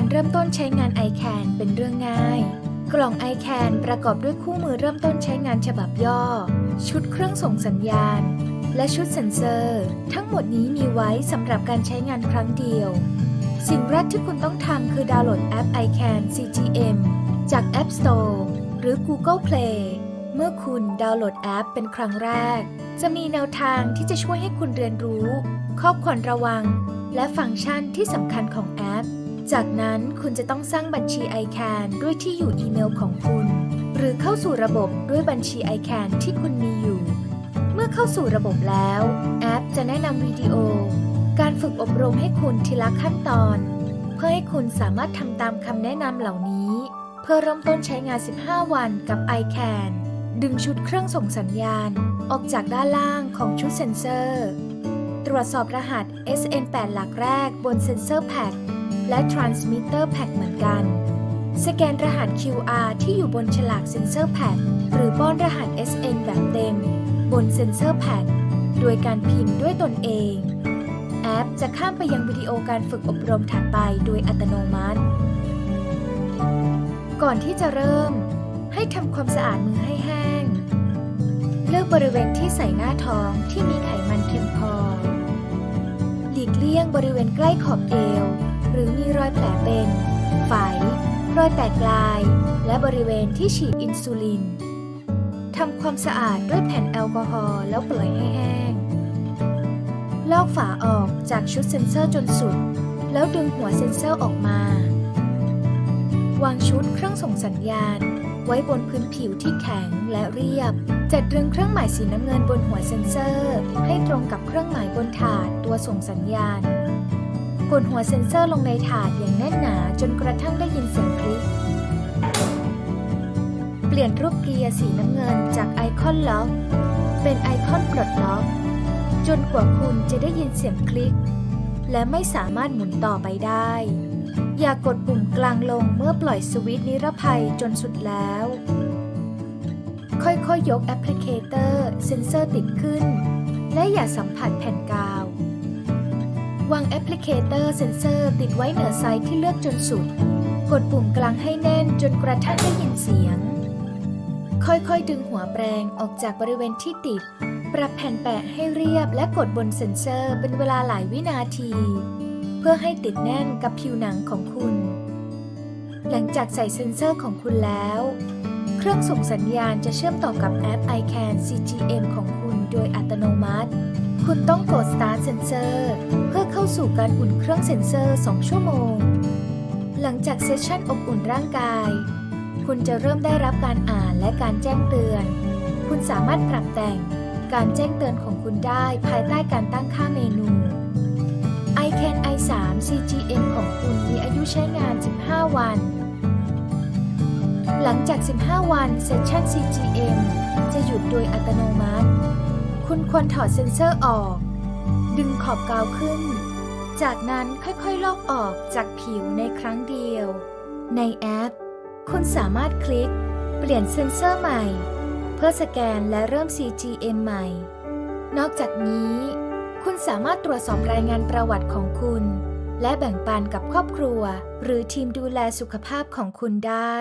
การเริ่มต้นใช้งาน iCan เป็นเรื่องง่าย กล่อง iCan ประกอบด้วยคู่มือเริ่มต้นใช้งานฉบับย่อ ชุดเครื่องส่งสัญญาณ และชุดเซ็นเซอร์ ทั้งหมดนี้มีไว้สำหรับการใช้งานครั้งเดียว สิ่งแรกที่คุณต้องทำคือดาวน์โหลดแอป iCan CGM จาก App Store หรือ Google Play เมื่อคุณดาวน์โหลดแอปเป็นครั้งแรก จะมีแนวทางที่จะช่วยให้คุณเรียนรู้ ข้อควรระวัง และฟังก์ชันที่สำคัญของแอป จากนั้นคุณจะต้องสร้างบัญชี iCan ด้วยที่อยู่อีเมลของคุณ หรือเข้าสู่ระบบด้วยบัญชี iCan ที่คุณมีอยู่ เมื่อเข้าสู่ระบบแล้ว แอปจะแนะนำวิดีโอ การฝึกอบรมให้คุณทีละขั้นตอน เพื่อให้คุณสามารถทำตามคำแนะนำเหล่านี้ เพื่อเริ่มต้นใช้งาน 15 วันกับ iCan ดึงชุดเครื่องส่งสัญญาณ ออกจากด้านล่างของชุดเซ็นเซอร์ ตรวจสอบรหัส SN8 หลักแรกบนเซ็นเซอร์แพ็ และ Transmitter Pack เหมือนกัน สแกนรหัส QR ที่อยู่บนฉลากเซ็นเซอร์แพ็หรือป้อนรหัส SN แบบเต็ม บนเซ็นเซอร์แพ็โดยการพิมพ์ด้วยตนเอง แอปจะข้ามไปยังวิดีโอการฝึกอบรมถัดไปโดยอัตโนมัติ ก่อนที่จะเริ่ม ให้ทำความสะอาดมือให้แห้ง เลือกบริเวณที่ใส่หน้าท้องที่มีไขมันเพียงพอ หลีกเลี่ยงบริเวณใกล้ขอบเอว หรือมีรอยแผลเป็นไฝรอยแตกลาย และบริเวณที่ฉีดอินซูลินทำความสะอาดด้วยแผ่นแอลกอฮอล์แล้วปล่อยให้แห้ง ลอกฝาออกจากชุดเซ็นเซอร์จนสุด แล้วดึงหัวเซ็นเซอร์ออกมา วางชุดเครื่องส่งสัญญาณ ไว้บนพื้นผิวที่แข็งและเรียบ จัดเรียงเครื่องหมายสีน้ำเงินบนหัวเซ็นเซอร์ ให้ตรงกับเครื่องหมายบนถาดตัวส่งสัญญาณ กดหัวเซ็นเซอร์ลงในถาดอย่างแน่นหนาจนกระทั่งได้ยินเสียงคลิก เปลี่ยนรูปเกียร์สีน้ำเงินจากไอคอนล็อก เป็นไอคอนปลดล็อก จนกว่าคุณจะได้ยินเสียงคลิก และไม่สามารถหมุนต่อไปได้ อย่ากดปุ่มกลางลงเมื่อปล่อยสวิตช์นิรภัยจนสุดแล้ว ค่อยๆยยกแอปพลิเคเตอร์เซ็นเซอร์ติดขึ้น และอย่าสัมผัสแผ่นกาว วางแอปพลิเคเตอร์เซ็นเซอร์ติดไว้เหนือไซต์ที่เลือกจนสุด กดปุ่มกลางให้แน่นจนกระทั่งได้ยินเสียง ค่อยๆ ดึงหัวแปรงออกจากบริเวณที่ติด ปรับแผ่นแปะให้เรียบและกดบนเซ็นเซอร์เป็นเวลาหลายวินาที เพื่อให้ติดแน่นกับผิวหนังของคุณ หลังจากใส่เซ็นเซอร์ของคุณแล้ว เครื่องส่งสัญญาณจะเชื่อมต่อกับแอป iCan CGM ของคุณโดยอัตโนมัติ คุณต้องกด Start Sensor เพื่อ สู่การอุ่นเครื่องเซ็นเซอร์ 2 ชั่วโมง หลังจากเซสชันอบอุ่นร่างกาย คุณจะเริ่มได้รับการอ่านและการแจ้งเตือน คุณสามารถปรับแต่งการแจ้งเตือนของคุณได้ภายใต้การตั้งค่าเมนู iCan i3 CGM ของคุณมีอายุใช้งาน 15 วัน หลังจาก 15 วันเซสชัน CGM จะหยุดโดยอัตโนมัติ คุณควรถอดเซ็นเซอร์ออก ดึงขอบกาวขึ้น จากนั้นค่อยๆ ลอกออกจากผิวในครั้งเดียว ในแอป คุณสามารถคลิก เปลี่ยนเซ็นเซอร์ใหม่ เพื่อสแกนและเริ่ม CGM ใหม่ นอกจากนี้ คุณสามารถตรวจสอบรายงานประวัติของคุณ และแบ่งปันกับครอบครัว หรือทีมดูแลสุขภาพของคุณได้